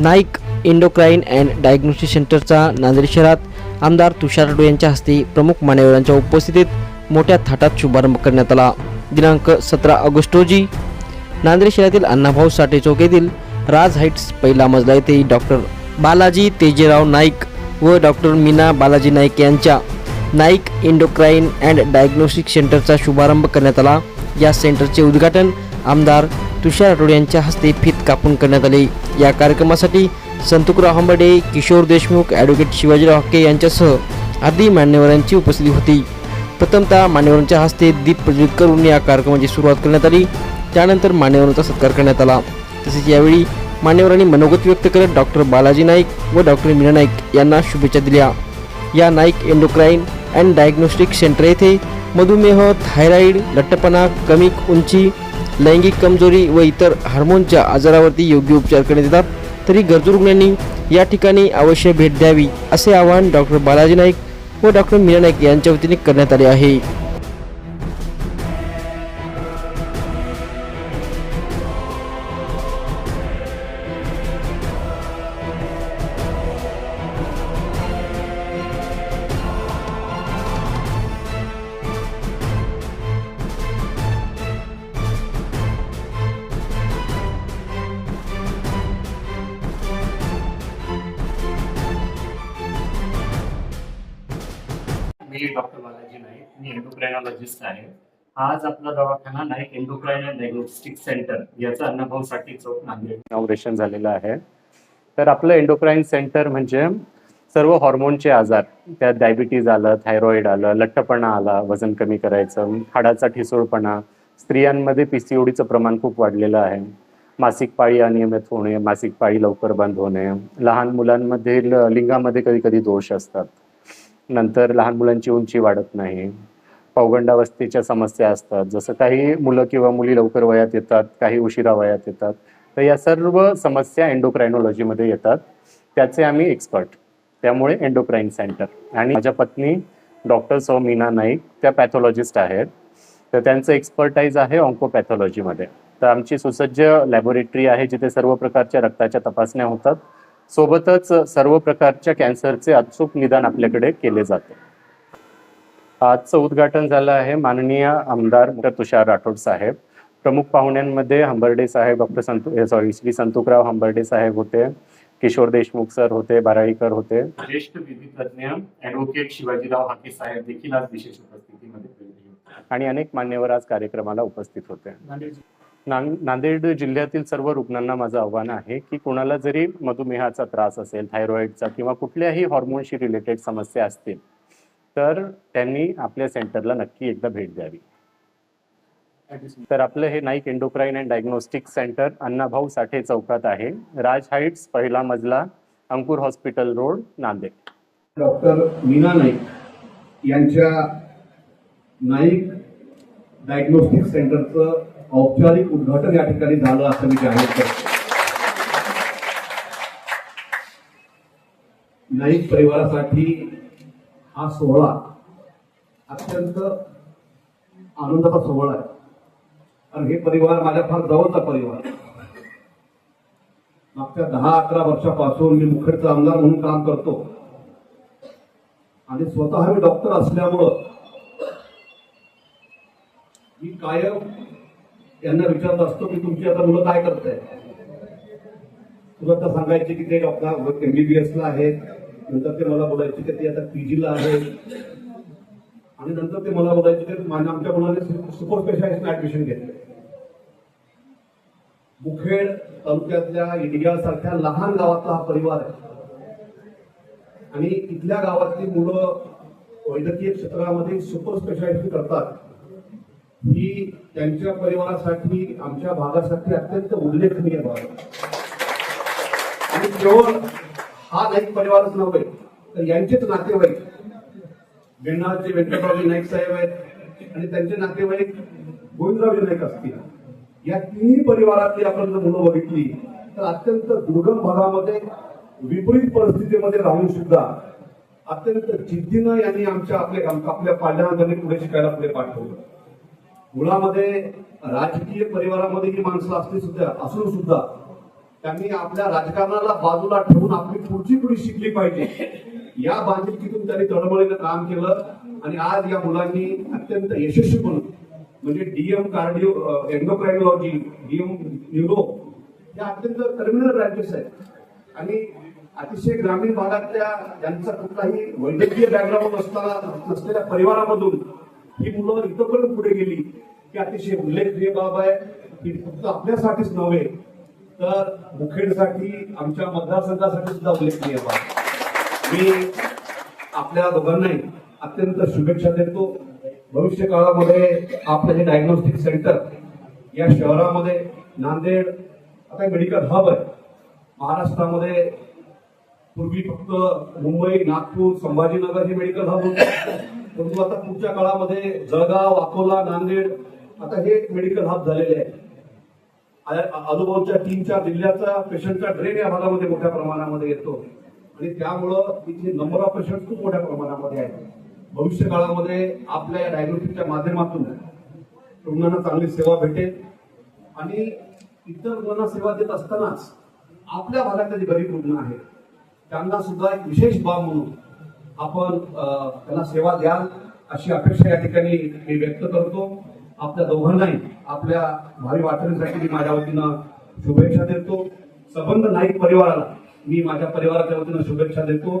Naik endocrine and diagnostic सेंटरचा नांदेड शहरात आमदार तुषार राठोड यांच्या हस्ते प्रमुख मान्यवरांच्या उपस्थितीत मोठ्या थाटात शुभारंभ करण्यात आला. दिनांक सतरा ऑगस्ट रोजी नांदेड शहरातील अण्णाभाऊ साठे चौक येथील राज हाईट्स पहिला मजला येथे डॉक्टर बालाजी तेजेराव नाईक व डॉक्टर मीना बालाजी नाईक यांच्या नाईक इंडोक्राईन अँड डायग्नोस्टिक सेंटरचा शुभारंभ करण्यात आला. या सेंटरचे उद्घाटन आमदार तुषार राठोड यांच्या हस्ते फित कापून करण्यात आले. या कार्यक्रमासाठी संतुकराव हंबडे किशोर देशमुख ॲडव्होकेट शिवाजीराव हक्के यांच्यासह आदी मान्यवरांची उपस्थिती होती. प्रथमतः मान्यवरांच्या हस्ते दीप प्रज्वलित करून या कार्यक्रमाची सुरुवात करण्यात आली. त्यानंतर मान्यवरांचा सत्कार करण्यात आला. तसेच यावेळी मान्यवरांनी मनोगत व्यक्त करत डॉक्टर बालाजी नाईक व डॉक्टर मीना नाईक यांना शुभेच्छा दिल्या. या Naik endocrine and diagnostic centre येथे मधुमेह थायरॉईड लठ्ठपणा कमी उंची लैंगिक कमजोरी व इतर हार्मोनच्या आजारावरती योग्य उपचार करण्यात येतात तरी गरजू रुग्णांनी या ठिकाणी अवश्य भेट द्यावी असे आवाहन डॉक्टर बालाजी नाईक व डॉक्टर मीना नाईक यांच्या वतीने करण्यात आले आहे. मी डॉक्टर बालाजी नाईक मी एंडोक्रायनॉलॉजिस्ट आहे. आज आपला दवाखाना Naik endocrine and diagnostic centre याचा अण्णाभाऊ साठी चौक नांदेड इनॉग्रेशन झालेलं आहे. तर आपलं एंडोक्राईन सेंटर म्हणजे सर्व हॉर्मोनचे आजार त्यात डायबिटीज आलं थायरॉईड आलं लठ्ठपणा आला वजन कमी करायचं हाडाचा ठिसूळपणा स्त्रियांमध्ये पीसीओडीचं प्रमाण खूप वाढलेलं आहे. मासिक पाळी अनियमित होणे मासिक पाळी लवकर बंद होणे लहान मुलांमधील लिंगामध्ये कधी कधी दोष असतात. नंतर लहान मुलांची उंची वाढत नाही. पौगंडावस्थेच्या समस्या असतात. जसं काही मुलं किंवा मुली लवकर वयात येतात काही उशिरा वयात येतात. तर या सर्व समस्या एन्डोक्रायनॉलॉजीमध्ये येतात. त्याचे आम्ही एक्सपर्ट त्यामुळे एंडोक्राईन सेंटर आणि माझ्या पत्नी डॉक्टर सौ मीना नाईक त्या पॅथॉलॉजिस्ट आहेत. तर त्यांचं एक्सपर्टाईज आहे ऑन्कोपॅथॉलॉजीमध्ये तर आमची सुसज्ज लॅबोरेटरी आहे जिथे सर्व प्रकारच्या रक्ताच्या तपासण्या होतात. सोबतच सर्व प्रकारच्या कॅन्सरचे अचूक निदान आपल्याकडे केले जाते. आजचं उद्घाटन झालं आहे माननीय आमदार तुषार राठोड साहेब. प्रमुख पाहुण्यांमध्ये हंबर्डे साहेब डॉक्टर संतू सॉरी श्री संतुकराव हंबर्डे साहेब होते. किशोर देशमुख सर होते बाराळीकर होते. ज्येष्ठ विधी तज्ज्ञ ऍडव्होकेट शिवाजीराव हाके साहेब देखील आज विशेष उपस्थितीमध्ये आणि अनेक मान्यवर आज कार्यक्रमाला उपस्थित होते. नांदेड जिल्ह्यातील सर्व रुग्णांना माझं आव्हान आहे की कोणाला जरी मधुमेहाचा त्रास असेल थायरॉइडचा किंवा कुठल्याही हॉर्मोनशी रिलेटेड समस्या असतील तर त्यांनी आपल्या सेंटरला नक्की एकदा भेट द्यावी. तर आपलं हे Naik endocrine and diagnostic centre Annabhau Sathe चौकात आहे. राज हाईट्स पहिला मजला Ankur hospital road Nanded. Doctor Meena Naik यांच्या नाईक डायग्नोस्टिक सेंटरचं औपचारिक उद्घाटन या ठिकाणी झालं असं मी जाहीर करतो. नाईक परिवारासाठी हा सोहळा अत्यंत आनंदाचा सोहळा आहे. कारण हे परिवार माझ्या फार जवळचा परिवार मागच्या दहा अकरा वर्षापासून मी मुखेडचा आमदार म्हणून काम करतो. आणि स्वतः मी डॉक्टर असल्यामुळं मी कायम यांना विचारत असतो की तुमची आता मुलं काय करत आहे तुला आता सांगायचे की ते डॉक्टर एमबीबीएस ला आहेत. नंतर ते मला बोलायचे की ते आता पीजी ला आहेत आणि नंतर ते मला बोलायचे की आमच्या मुलाने सुपर स्पेशालिस्ट ऍडमिशन घेतलं मुखेड तालुक्यातल्या इंडिया सारख्या लहान गावातला हा परिवार आहे. आणि इथल्या गावातली मुलं वैद्यकीय क्षेत्रामध्ये सुपर स्पेशालिस्ट करतात. ही त्यांच्या परिवारासाठी आमच्या भागासाठी अत्यंत उल्लेखनीय बाब आणि केवळ हा नाईक परिवारच नव्हे तर यांचेच नातेवाईक बेंडाचे व्यंकटरावजी नाईक साहेब आहेत आणि त्यांचे नातेवाईक गोविंदरावजी नाईक असतील. या तिन्ही परिवारातली आपण जर मुलं बघितली तर अत्यंत दुर्गम भागामध्ये विपरीत परिस्थितीमध्ये राहून सुद्धा अत्यंत जिद्दीनं यांनी आमच्या आपल्या आपल्या पालकांना पुढे शिकायला पुढे पाठवलं. मुळामध्ये राजकीय परिवारामध्ये ही माणसं असली सुद्धा असून सुद्धा त्यांनी आपल्या राजकारणाला बाजूला ठेवून आपली पुढची पिढी शिकली पाहिजे. या बांधिलकीतून त्यांनी तळमळीनं काम केलं आणि आज या मुलांनी अत्यंत यशस्वी यशस्वीपणे म्हणजे DM cardio endocrinology DM neuro या अत्यंत टर्मिनल ब्रँचेस आहेत. आणि अतिशय ग्रामीण भागातल्या त्यांचा कुठलाही वैद्यकीय बॅकग्राऊंड असताना नसलेल्या परिवारामधून ही मुलं इथंपर्यंत पुढे गेली की अतिशय उल्लेखनीय बाब आहे. की फक्त आपल्यासाठीच नव्हे तर मुखेडसाठी आमच्या मतदारसंघासाठी सुद्धा उल्लेखनीय बाब मी आपल्या दोघांनाही अत्यंत शुभेच्छा देतो. भविष्य काळामध्ये आपलं हे डायग्नोस्टिक सेंटर या शहरामध्ये नांदेड आता मेडिकल हब आहे. महाराष्ट्रामध्ये पूर्वी फक्त मुंबई नागपूर संभाजीनगर हे मेडिकल हब होते. परंतु आता पुढच्या काळामध्ये जळगाव अकोला नांदेड आता हे मेडिकल हब झालेले आहे. आ- आजूबाजूच्या तीन चार जिल्ह्याचा पेशंटचा ड्रेन या भागामध्ये मोठ्या प्रमाणामध्ये येतो. आणि त्यामुळं तिथे नंबर ऑफ पेशंट खूप मोठ्या प्रमाणामध्ये आहे भविष्य काळामध्ये आपल्या डायग्नोस्टिकच्या माध्यमातून रुग्णांना चांगली सेवा भेटेल. आणि इतर रुग्णांना सेवा देत असतानाच आपल्या भागातले जे गरीब रुग्ण आहेत त्यांना सुद्धा एक विशेष बाब म्हणून आपण त्याला त्यांना सेवा द्याल अशी अपेक्षा या ठिकाणी मी व्यक्त करतो. आपल्या दोघांनाही आपल्या भावी वाटणीसाठी मी माझ्या वतीनं शुभेच्छा देतो. संबंध नाईक परिवाराला मी माझ्या परिवाराच्या वतीनं शुभेच्छा देतो.